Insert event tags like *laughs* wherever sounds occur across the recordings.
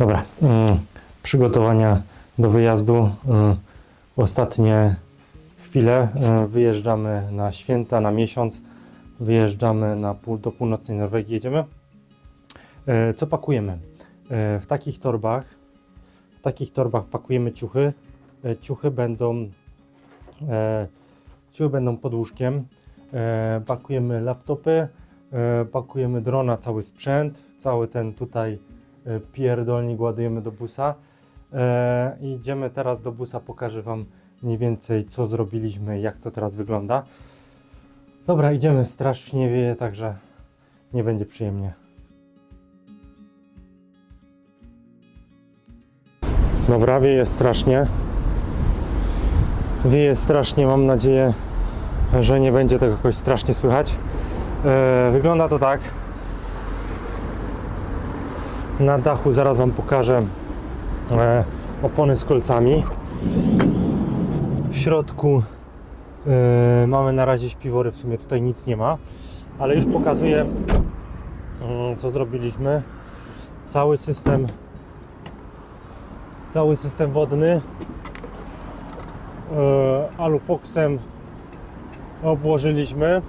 Dobra, mm, przygotowania do wyjazdu. mm, Ostatnie chwile. y, Wyjeżdżamy na święta, na miesiąc. Wyjeżdżamy na pół, do północnej Norwegii. Jedziemy. E, Co pakujemy? E, W takich torbach, w takich torbach pakujemy ciuchy. E, Ciuchy będą, ciuchy będą pod łóżkiem. Pakujemy laptopy, pakujemy drona, cały sprzęt, cały ten tutaj pierdolnik ładujemy do busa. E, i Idziemy teraz do busa, pokażę Wam mniej więcej co zrobiliśmy, jak to teraz wygląda. Dobra, idziemy, strasznie wieje, także nie będzie przyjemnie. Dobra, wieje strasznie. Wieje strasznie, mam nadzieję, że nie będzie tego jakoś strasznie słychać. E, wygląda to tak. Na dachu zaraz Wam pokażę e, opony z kolcami. W środku e, mamy na razie śpiwory, w sumie tutaj nic nie ma, ale już pokazuję mm, co zrobiliśmy. Cały system cały system wodny e, alufoksem obłożyliśmy.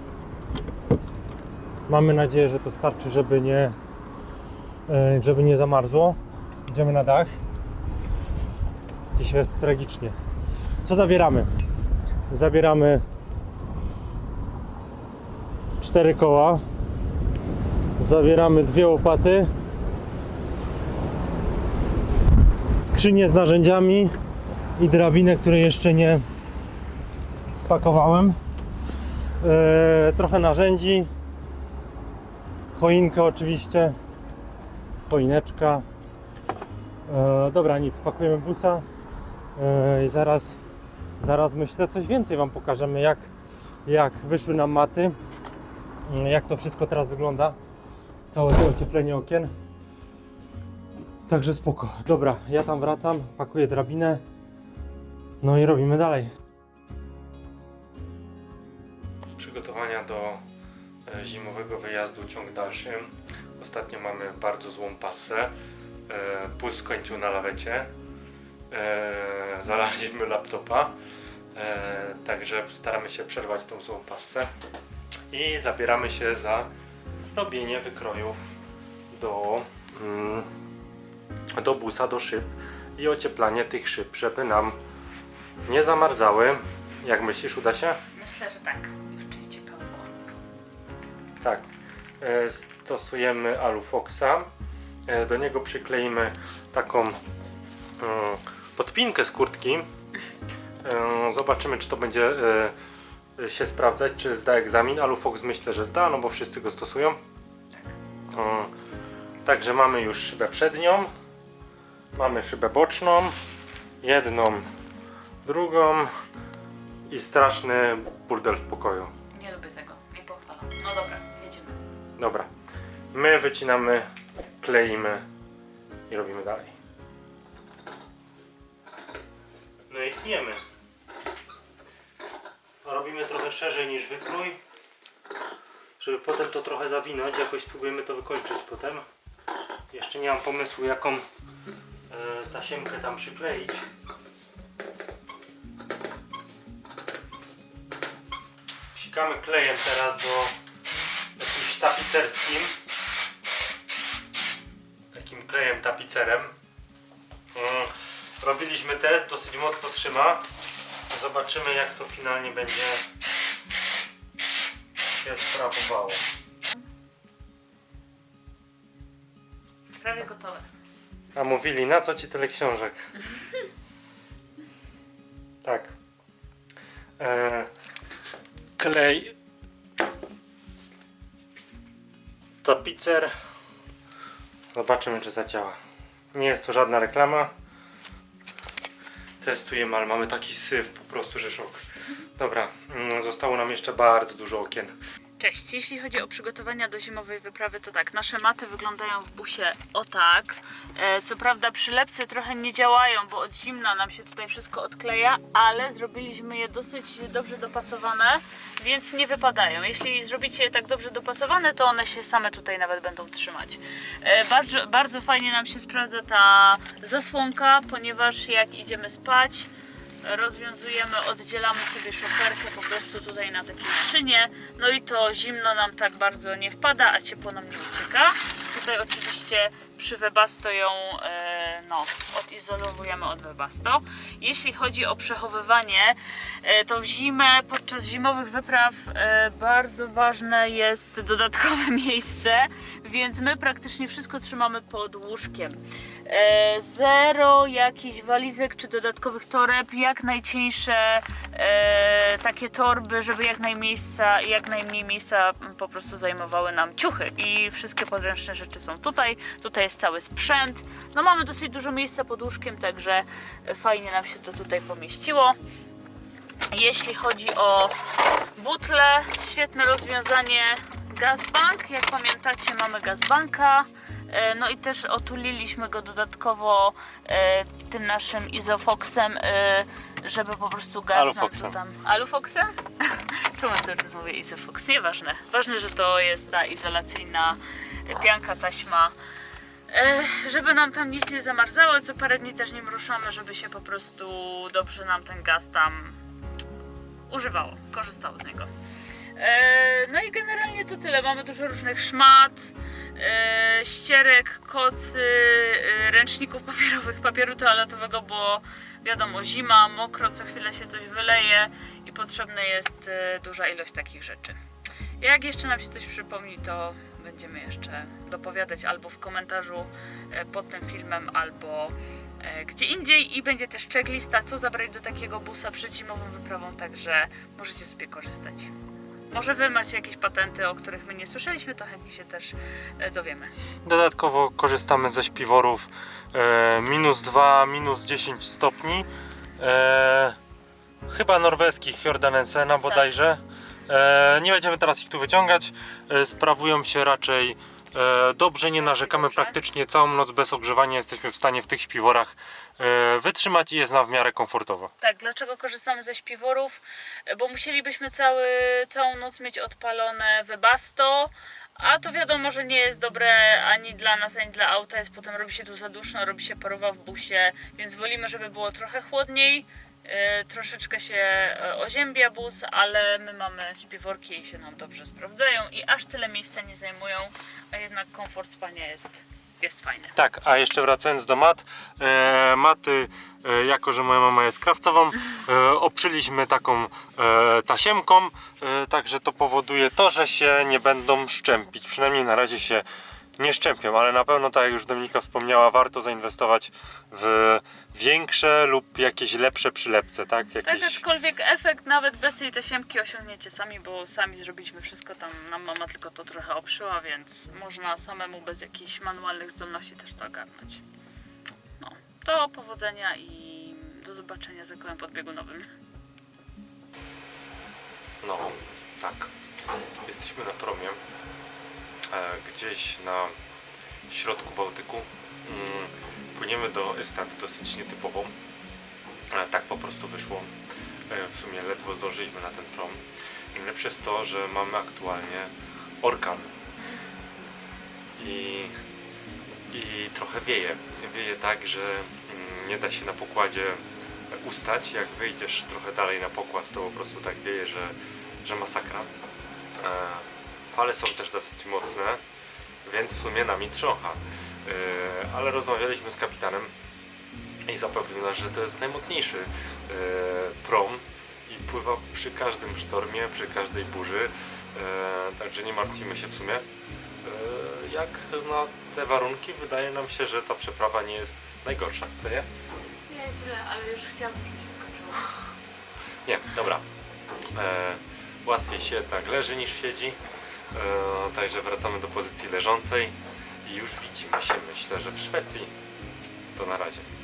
Mamy nadzieję, że to starczy, żeby nie, żeby nie zamarzło. Idziemy na dach. Dzisiaj jest tragicznie. Co zabieramy? Zabieramy cztery koła. Zabieramy dwie łopaty. Skrzynię z narzędziami i drabinę, której jeszcze nie spakowałem. E, trochę narzędzi. Choinkę oczywiście. Choineczka. E, dobra, nic, pakujemy busa e, i zaraz, zaraz myślę coś więcej Wam pokażemy, jak, jak wyszły nam maty, e, jak to wszystko teraz wygląda, całe to ocieplenie okien. Także spoko. Dobra, ja tam wracam, pakuję drabinę, no i robimy dalej. Przygotowania do zimowego wyjazdu ciąg dalszy. Ostatnio mamy bardzo złą pasę. E, Puls skończył na lawecie. E, Zalaliśmy laptopa. E, Także staramy się przerwać tą złą pasę. I zabieramy się za robienie wykrojów do, mm, do busa, do szyb i ocieplanie tych szyb, żeby nam nie zamarzały. Jak myślisz, uda się? Myślę, że tak. Tak. E, Stosujemy alufoxa. E, Do niego przykleimy taką mm, podpinkę z kurtki. E, Zobaczymy, czy to będzie e, się sprawdzać, czy zda egzamin. Alufox myślę, że zda, no bo wszyscy go stosują. E, Także mamy już szybę przednią. Mamy szybę boczną. Jedną, drugą. I straszny burdel w pokoju. Dobra. My wycinamy, kleimy i robimy dalej. No i tniemy. Robimy trochę szerzej niż wykrój, żeby potem to trochę zawinąć. Jakoś spróbujemy to wykończyć potem. Jeszcze nie mam pomysłu, jaką e, tasiemkę tam przykleić. Psikamy klejem teraz do tapicerskim. Takim klejem tapicerem. Mm, robiliśmy test, dosyć mocno trzyma. Zobaczymy jak to finalnie będzie się sprawowało. Prawie gotowe. a mówili na co ci tyle książek? Tak. E, klej tapicer. Zobaczymy czy zadziała. Nie jest to żadna reklama. Testujemy, ale mamy taki syf po prostu, że szok. Dobra, mm, zostało nam jeszcze bardzo dużo okien Cześć, jeśli chodzi o przygotowania do zimowej wyprawy, to tak, nasze maty wyglądają w busie o tak. E, co prawda przylepce trochę nie działają, bo od zimna nam się tutaj wszystko odkleja, ale zrobiliśmy je dosyć dobrze dopasowane, więc nie wypadają. Jeśli zrobicie je tak dobrze dopasowane, to one się same tutaj nawet będą trzymać. E, bardzo, bardzo fajnie nam się sprawdza ta zasłonka, ponieważ jak idziemy spać, rozwiązujemy, oddzielamy sobie szoferkę po prostu tutaj na takiej szynie, no i to zimno nam tak bardzo nie wpada, a ciepło nam nie ucieka. Tutaj oczywiście przy Webasto ją e, no, odizolowujemy od Webasto. Jeśli chodzi o przechowywanie, e, to w zimę, podczas zimowych wypraw e, bardzo ważne jest dodatkowe *laughs* miejsce, więc my praktycznie wszystko trzymamy pod łóżkiem. E, zero jakichś walizek czy dodatkowych toreb, jak najcieńsze e, takie torby, żeby jak, najmniejsza, jak najmniej miejsca po prostu zajmowały nam ciuchy i wszystkie podręczne rzeczy są tutaj, tutaj jest cały sprzęt, no mamy dosyć dużo miejsca pod łóżkiem, także fajnie nam się to tutaj pomieściło. Jeśli chodzi o butle, świetne rozwiązanie Gazbank. Jak pamiętacie, mamy Gazbanka. E, No i też otuliliśmy go dodatkowo e, tym naszym izofoksem, e, żeby po prostu gaz nam to tam... Alufoksem? *laughs* Czemu cały czas mówię izofoks? Nieważne. Ważne, że to jest ta izolacyjna pianka, taśma. Żeby nam tam nic nie zamarzało, co parę dni też nim ruszamy, żeby się po prostu dobrze nam ten gaz tam używało, korzystało z niego. E, no i generalnie to tyle. Mamy dużo różnych szmat, e, ścierek, kocy, e, ręczników papierowych, papieru toaletowego, bo wiadomo, zima, mokro, co chwilę się coś wyleje i potrzebna jest duża ilość takich rzeczy. Jak jeszcze nam się coś przypomni, to będziemy jeszcze dopowiadać albo w komentarzu pod tym filmem, albo gdzie indziej i będzie też checklista, co zabrać do takiego busa przed zimową wyprawą, także możecie sobie korzystać. Może Wy macie jakieś patenty, o których my nie słyszeliśmy, to chętnie się też e, dowiemy. Dodatkowo korzystamy ze śpiworów e, minus 2, minus 10 stopni. E, chyba norweskich Fjordanensena bodajże. E, nie będziemy teraz ich tu wyciągać. E, sprawują się raczej dobrze, nie narzekamy praktycznie całą noc bez ogrzewania. Jesteśmy w stanie w tych śpiworach e, wytrzymać i jest nam w miarę komfortowo. Tak, dlaczego korzystamy ze śpiworów? E, Bo musielibyśmy cały, całą noc mieć odpalone Webasto, a to wiadomo, że nie jest dobre ani dla nas, ani dla auta. Jest potem robi się tu za duszno, robi się parowa w busie, więc wolimy, żeby było trochę chłodniej. E, Troszeczkę się e, oziębia bus, ale my mamy śpiworki i się nam dobrze sprawdzają i aż tyle miejsca nie zajmują, a jednak komfort spania jest, jest fajny. Tak, a jeszcze wracając do mat, e, maty, e, jako że moja mama jest krawcową, e, obszyliśmy taką e, tasiemką, e, także to powoduje to, że się nie będą szczępić. Przynajmniej na razie się nie szczępią, ale na pewno, tak jak już Dominika wspomniała, warto zainwestować w większe lub jakieś lepsze przylepce, tak? Tak, Jakieś... aczkolwiek efekt nawet bez tej tasiemki osiągniecie sami, bo sami zrobiliśmy wszystko tam, nam mama tylko to trochę obszyła, więc można samemu bez jakichś manualnych zdolności też to ogarnąć. No, to powodzenia i do zobaczenia za kołem podbiegunowym. No, tak. Jesteśmy na promie, gdzieś na środku Bałtyku. Mm, Płyniemy do Estady dosyć nietypową. E, tak po prostu wyszło. E, w sumie ledwo zdążyliśmy na ten prom. Najlepsze jest to, że mamy aktualnie orkan. I, I trochę wieje. Wieje tak, że mm, nie da się na pokładzie ustać. Jak wyjdziesz trochę dalej na pokład, to po prostu tak wieje, że, że masakra. Fale są też dosyć mocne, więc w sumie nami trzącha. E, ale rozmawialiśmy z kapitanem i zapewnił nas, że to jest najmocniejszy e, prom i pływa przy każdym sztormie, przy każdej burzy. E, także nie martwimy się w sumie. Jak na te warunki wydaje nam się, że ta przeprawa nie jest najgorsza, co nie? Nie źle, ale już chciałabym, żebyś skoczyło. Nie, dobra. E, łatwiej się jednak leży niż siedzi. Także wracamy do pozycji leżącej i już widzimy się, myślę, że w Szwecji. To na razie.